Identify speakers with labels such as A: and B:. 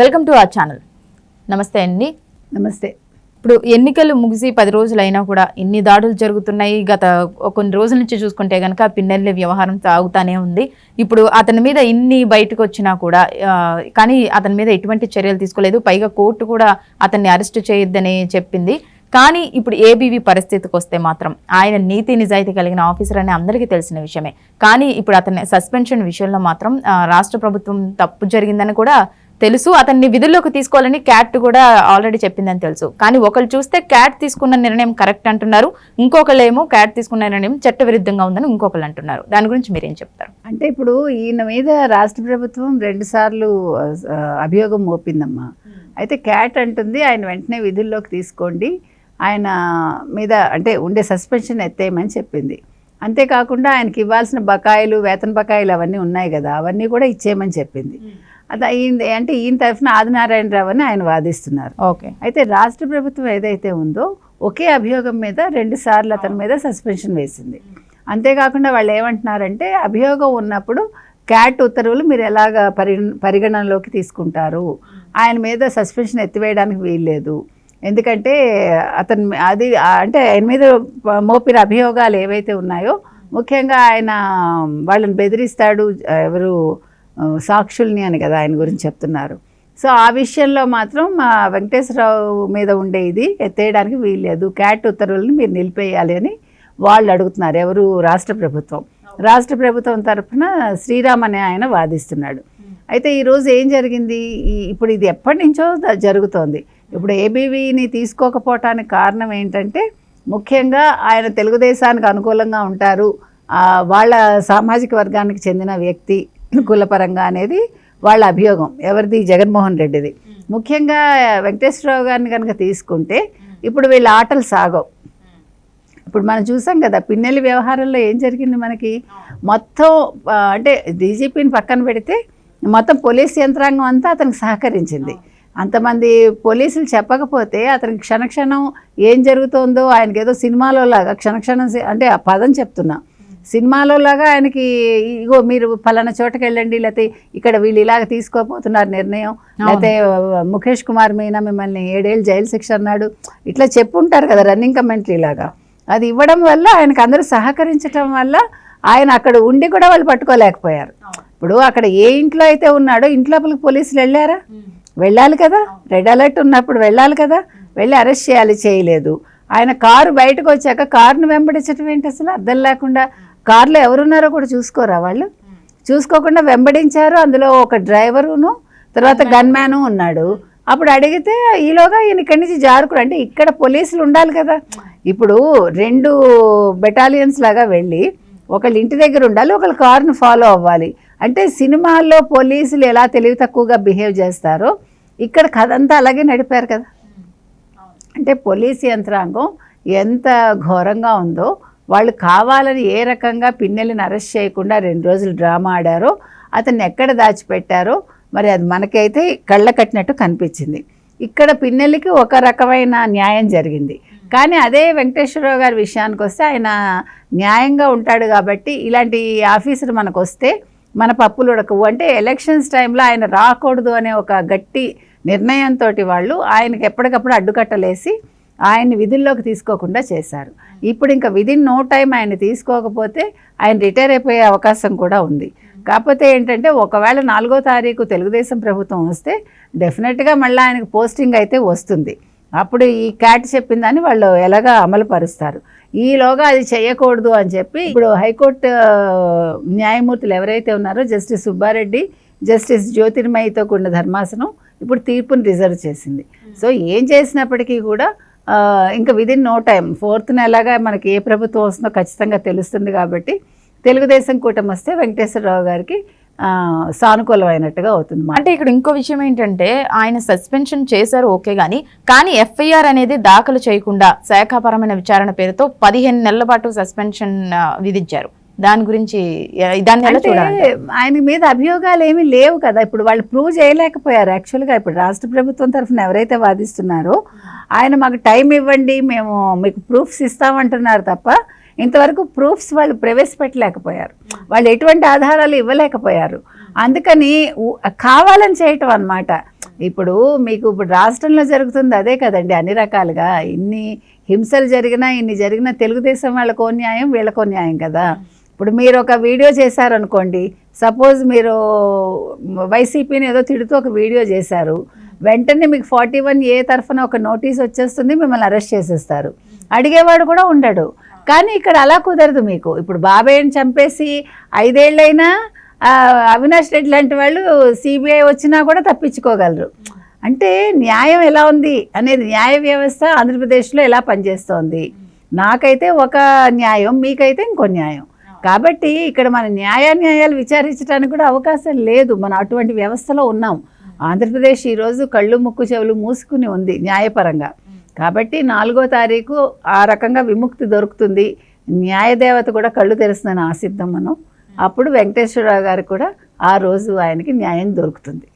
A: Welcome to our channel. నమస్తే అండి.
B: నమస్తే.
A: ఇప్పుడు ఎన్నికలు ముగిసి పది రోజులు అయినా కూడా ఇన్ని దాడులు జరుగుతున్నాయి. గత కొన్ని రోజుల నుంచి చూసుకుంటే కనుక పిన్నెల్లి వ్యవహారం సాగుతానే ఉంది. ఇప్పుడు అతని మీద ఇన్ని బయటకు వచ్చినా కూడా కానీ అతని మీద ఎటువంటి చర్యలు తీసుకోలేదు. పైగా కోర్టు కూడా అతన్ని అరెస్ట్ చేయొద్దని చెప్పింది. కానీ ఇప్పుడు ఏబీవీ పరిస్థితికి వస్తే మాత్రం ఆయన నీతి నిజాయితీ కలిగిన ఆఫీసర్ అని అందరికీ తెలిసిన విషయమే. కానీ ఇప్పుడు అతని సస్పెన్షన్ విషయంలో మాత్రం రాష్ట్ర ప్రభుత్వం తప్పు జరిగిందని కూడా తెలుసు అతన్ని విధుల్లోకి తీసుకోవాలని క్యాట్ కూడా ఆల్రెడీ చెప్పిందని తెలుసు. కానీ ఒకళ్ళు చూస్తే క్యాట్ తీసుకున్న నిర్ణయం కరెక్ట్ అంటున్నారు ఇంకొకళ్ళు ఏమో క్యాట్ తీసుకున్న నిర్ణయం చట్టవిరుద్ధంగా ఉందని ఇంకొకళ్ళు అంటున్నారు. దాని గురించి మీరేం చెప్తారు?
B: అంటే ఇప్పుడు ఈయన మీద రాష్ట్ర ప్రభుత్వం రెండు సార్లు ఆ, అభియోగం మోపిందమ్మా. అయితే క్యాట్ అంటుంది ఆయన వెంటనే విధుల్లోకి తీసుకోండి. ఆయన మీద అంటే ఉండే సస్పెన్షన్ ఎత్తేయమని చెప్పింది. అంతేకాకుండా ఆయనకి ఇవ్వాల్సిన బకాయిలు వేతన బకాయిలు అవన్నీ ఉన్నాయి కదా అవన్నీ కూడా ఇచ్చేయమని చెప్పింది. అది ఈయన అంటే ఈయన తరఫున ఆదినారాయణరావు అని ఆయన వాదిస్తున్నారు.
A: ఓకే.
B: అయితే రాష్ట్ర ప్రభుత్వం ఏదైతే ఉందో ఒకే అభియోగం మీద రెండు సార్లు అతని మీద సస్పెన్షన్ వేసింది. అంతేకాకుండా వాళ్ళు ఏమంటున్నారంటే అభియోగం ఉన్నప్పుడు క్యాట్ ఉత్తర్వులు మీరు ఎలాగ పరి పరిగణనలోకి తీసుకుంటారు? ఆయన మీద సస్పెన్షన్ ఎత్తివేయడానికి వీల్లేదు. ఎందుకంటే అతను అది అంటే ఆయన మీద మోపిన అభియోగాలు ఏవైతే ఉన్నాయో ముఖ్యంగా ఆయన వాళ్ళని బెదిరిస్తాడు ఎవరు సాక్షుల్ని అని కదా ఆయన గురించి చెప్తున్నారు. సో ఆ విషయంలో మాత్రం మా వెంకటేశ్వరరావు మీద ఉండే ఇది ఎత్తేయడానికి వీల్లేదు. క్యాట్ ఉత్తర్వులను మీరు నిలిపేయాలి అని వాళ్ళు అడుగుతున్నారు. ఎవరు? రాష్ట్ర ప్రభుత్వం. రాష్ట్ర ప్రభుత్వం తరఫున శ్రీరామ్ అనే ఆయన వాదిస్తున్నాడు. అయితే ఈరోజు ఏం జరిగింది? ఇప్పుడు ఇది ఎప్పటి నుంచో జరుగుతోంది. ఇప్పుడు ఏబీవీని తీసుకోకపోవటానికి కారణం ఏంటంటే ముఖ్యంగా ఆయన తెలుగుదేశానికి అనుకూలంగా ఉంటారు. వాళ్ళ సామాజిక వర్గానికి చెందిన వ్యక్తి. కులపరంగా అనేది వాళ్ళ అభియోగం. ఎవరిది? జగన్మోహన్ రెడ్డిది. ముఖ్యంగా వెంకటేశ్వరరావు గారిని కనుక తీసుకుంటే ఇప్పుడు వీళ్ళ ఆటలు సాగవు. ఇప్పుడు మనం చూసాం కదా పిన్నెల్లి వ్యవహారంలో ఏం జరిగింది మనకి? మొత్తం అంటే డీజీపీని పక్కన పెడితే మొత్తం పోలీస్ యంత్రాంగం అంతా అతనికి సహకరించింది. అంతమంది పోలీసులు చెప్పకపోతే అతనికి క్షణక్షణం ఏం జరుగుతోందో ఆయనకి ఏదో సినిమాలో లాగా క్షణక్షణం అంటే ఆ పదం చెప్తున్నా. సినిమాలో లాగా ఆయనకి ఇగో మీరు ఫలానా చోటకి వెళ్ళండి లేకపోతే ఇక్కడ వీళ్ళు ఇలాగ తీసుకోపోతున్నారు నిర్ణయం. లేకపోతే ముఖేష్ కుమార్ మీన మిమ్మల్ని ఏడేళ్ళు జైలు శిక్ష అన్నాడు. ఇట్లా చెప్పుంటారు కదా రన్నింగ్ కమెంటరీ లాగా. అది ఇవ్వడం వల్ల ఆయనకు అందరూ సహకరించడం వల్ల ఆయన అక్కడ ఉండి కూడా వాళ్ళు పట్టుకోలేకపోయారు. ఇప్పుడు అక్కడ ఏ ఇంట్లో అయితే ఉన్నాడో ఇంట్లోపలికి పోలీసులు వెళ్ళారా? వెళ్ళాలి కదా. రెడ్ అలర్ట్ ఉన్నప్పుడు వెళ్ళాలి కదా. వెళ్ళి అరెస్ట్ చేయాలి చేయలేదు. ఆయన కారు బయటకు వచ్చాక కారును వెంబడించడం ఏంటి అసలు? అర్థం లేకుండా కారులో ఎవరున్నారో కూడా చూసుకోరా వాళ్ళు? చూసుకోకుండా వెంబడించారు. అందులో ఒక డ్రైవరును తర్వాత గన్మ్యాను ఉన్నాడు. అప్పుడు అడిగితే ఈలోగా ఈయన ఇక్కడి నుంచి జారుకుడు అంటే ఇక్కడ పోలీసులు ఉండాలి కదా. ఇప్పుడు రెండు బెటాలియన్స్ లాగా వెళ్ళి ఒకళ్ళు ఇంటి దగ్గర ఉండాలి ఒకళ్ళు కారును ఫాలో అవ్వాలి. అంటే సినిమాల్లో పోలీసులు ఎలా తెలివి తక్కువగా బిహేవ్ చేస్తారో ఇక్కడ కథ అంతా అలాగే నడిపారు కదా. అంటే పోలీస్ యంత్రాంగం ఎంత ఘోరంగా ఉందో వాళ్ళు కావాలని ఏ రకంగా పిన్నెల్ని అరెస్ట్ చేయకుండా రెండు రోజులు డ్రామా ఆడారో అతన్ని ఎక్కడ దాచిపెట్టారో మరి అది మనకైతే కళ్ళ కట్టినట్టు కనిపించింది. ఇక్కడ పిన్నెల్లికి ఒక రకమైన న్యాయం జరిగింది. కానీ అదే వెంకటేశ్వరరావు గారి విషయానికి వస్తే ఆయన న్యాయంగా ఉంటాడు కాబట్టి ఇలాంటి ఆఫీసర్ మనకు వస్తే మన పప్పులు ఉడకవు. అంటే ఎలక్షన్స్ టైంలో ఆయన రాకూడదు అనే ఒక గట్టి నిర్ణయంతో వాళ్ళు ఆయనకి ఎప్పటికప్పుడు అడ్డుకట్టలేసి ఆయన్ని విధుల్లోకి తీసుకోకుండా చేశారు. ఇప్పుడు ఇంకా విదిన్ నో టైం ఆయన తీసుకోకపోతే ఆయన రిటైర్ అయిపోయే అవకాశం కూడా ఉంది. కాకపోతే ఏంటంటే ఒకవేళ నాలుగో తారీఖు తెలుగుదేశం ప్రభుత్వం వస్తే డెఫినెట్గా మళ్ళీ ఆయనకు పోస్టింగ్ అయితే వస్తుంది. అప్పుడు ఈ క్యాట్ చెప్పిందని వాళ్ళు ఎలాగా అమలు పరుస్తారు ఈలోగా అది చేయకూడదు అని చెప్పి ఇప్పుడు హైకోర్టు న్యాయమూర్తులు ఎవరైతే ఉన్నారో జస్టిస్ సుబ్బారెడ్డి జస్టిస్ జ్యోతిర్మయితో కూడిన ధర్మాసనం ఇప్పుడు తీర్పుని రిజర్వ్ చేసింది. సో ఏం చేసినప్పటికీ కూడా ఇంకా విదిన్ నో టైం ఫోర్త్ ఎలాగా మనకి ఏ ప్రభుత్వం వస్తుందో ఖచ్చితంగా తెలుస్తుంది కాబట్టి తెలుగుదేశం కూటమి వస్తే వెంకటేశ్వరరావు గారికి సానుకూలమైనట్టుగా అవుతుంది
A: అంటే ఇక్కడ ఇంకో విషయం ఏంటంటే ఆయన సస్పెన్షన్ చేశారు ఓకే కానీ కానీ ఎఫ్ఐఆర్ అనేది దాఖలు చేయకుండా శాఖాపరమైన విచారణ పేరుతో పదిహేను నెలల పాటు సస్పెన్షన్ విధించారు. దాని గురించి దాన్ని ఎలా
B: అంటే
A: చూడాలి
B: ఆయన మీద అభియోగాలు ఏమీ లేవు కదా. ఇప్పుడు వాళ్ళు ప్రూవ్ చేయలేకపోయారు. యాక్చువల్గా ఇప్పుడు రాష్ట్ర ప్రభుత్వం తరఫున ఎవరైతే వాదిస్తున్నారో ఆయన మాకు టైం ఇవ్వండి మేము మీకు ప్రూఫ్స్ ఇస్తామంటున్నారు తప్ప ఇంతవరకు ప్రూఫ్స్ వాళ్ళు ప్రవేశపెట్టలేకపోయారు. వాళ్ళు ఎటువంటి ఆధారాలు ఇవ్వలేకపోయారు. అందుకని కావాలని చేయటం అన్నమాట. ఇప్పుడు మీకు ఇప్పుడు రాష్ట్రంలో జరుగుతుంది అదే కదండి. అన్ని రకాలుగా ఇన్ని హింసలు జరిగినా ఇన్ని జరిగినా తెలుగుదేశం వాళ్ళకో న్యాయం వీళ్ళకో న్యాయం కదా. ఇప్పుడు మీరు ఒక వీడియో చేశారనుకోండి సపోజ్ మీరు వైసీపీని ఏదో తిడుతూ ఒక వీడియో చేశారు వెంటనే మీకు ఫార్టీ వన్ ఏ తరఫున ఒక నోటీస్ వచ్చేస్తుంది మిమ్మల్ని అరెస్ట్ చేసేస్తారు. అడిగేవాడు కూడా ఉండడు. కానీ ఇక్కడ అలా కుదరదు మీకు. ఇప్పుడు బాబాయ్ని చంపేసి ఐదేళ్ళైనా అవినాష్ రెడ్డి లాంటి వాళ్ళు సిబిఐ వచ్చినా కూడా తప్పించుకోగలరు. అంటే న్యాయం ఎలా ఉంది అనేది న్యాయ వ్యవస్థ ఆంధ్రప్రదేశ్లో ఎలా పనిచేస్తోంది? నాకైతే ఒక న్యాయం మీకైతే ఇంకో న్యాయం. కాబట్టి ఇక్కడ మన న్యాయాన్యాయాలు విచారించడానికి కూడా అవకాశం లేదు. మనం అటువంటి వ్యవస్థలో ఉన్నాం. ఆంధ్రప్రదేశ్ ఈరోజు కళ్ళు ముక్కు చెవులు మూసుకుని ఉంది న్యాయపరంగా. కాబట్టి నాలుగో తారీఖు ఆ రకంగా విముక్తి దొరుకుతుంది. న్యాయదేవత కూడా కళ్ళు తెరుస్తుందని ఆశిద్దాం మనం. అప్పుడు వెంకటేశ్వరరావు గారికి కూడా ఆ రోజు ఆయనకి న్యాయం దొరుకుతుంది.